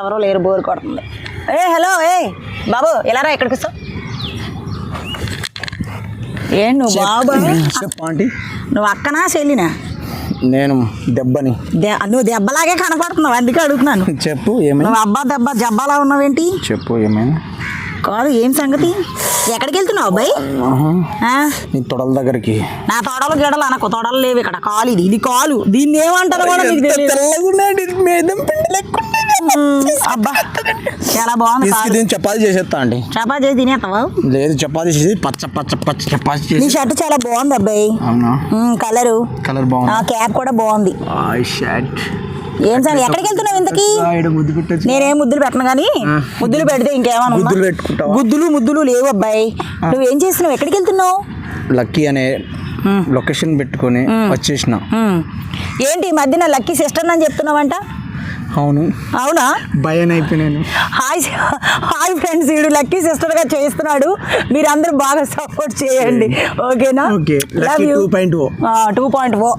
ఎవరో లేరు బోర్ కొడుతుంది. ఏ హలో ఏ బాబు ఎలా రా ఎక్కడికి వస్తావు ఏం నువ్వు బాబు? చెప్పు ఆంటీ. నువ్వు అక్కనా చెల్లినా? నేను దెబ్బని. దె- నువ్వు దెబ్బలాగే కనపడుతున్నావు అందుకే అడుగుతున్నాను. చెప్పు ఏమైంది? నువ్వు అబ్బా దెబ్బ జబ్బాలా ఉన్నావేంటి? చెప్పు ఏమైంది? కాదు ఏం సంగతి? ఎక్కడికి వెళ్తున్నావు అబ్బాయి? ఆహా. ఆ? నీ తొడల దగ్గరికి. నా తొడలు గిడలు అనకు తొడలు లేవు ఇక్కడ కాలు ఇది ఇది కాలు. దీన్ని ఏమంటారు కూడా నీకు తెలియదు. అబ్బా చాలా బాగుంది కాలు దీన్ని చపాతి చేసేస్తా అండి. చపాతీ చేసి తినేస్తావా లేదు చపాతి చేసి పచ్చ పచ్చ పచ్చ చపాతి నీ చేసి షర్ట్ చాలా బాగుంది అబ్బాయి. అవునా? కలరు. కలర్ ఆ బాగుంది క్యాప్ కూడా బాగుంది. షర్ట్. ఏం సార్ ఎక్కడికి వెళ్తున్నావు ఇంతకీ? నేనేం ముద్దులు పెట్టను కానీ ముద్దులు పెడితే ఇంకేమన్నా? ముద్దులు పెట్టుకుంటావా? గుద్దులు ముద్దులు లేవు అబ్బాయి. నువ్వేం చేస్తున్నావు? ఎక్కడికి వెళ్తున్నావు? లక్కీ అనే లొకేషన్ పెట్టుకొని వచ్చేసిన. ఏంటి ఈ మధ్యన లక్కీ సిస్టర్ అని చెప్తున్నావంట? అవును. అవునా? భయం అయిపోయినాను హాయ్ హాయ్ ఫ్రెండ్స్ వీడు లక్కీ సిస్టర్గా చేస్తున్నాడు మీరు అందరూ బాగా సపోర్ట్ చేయండి. ఓకేనా? Okay love you two point O two point O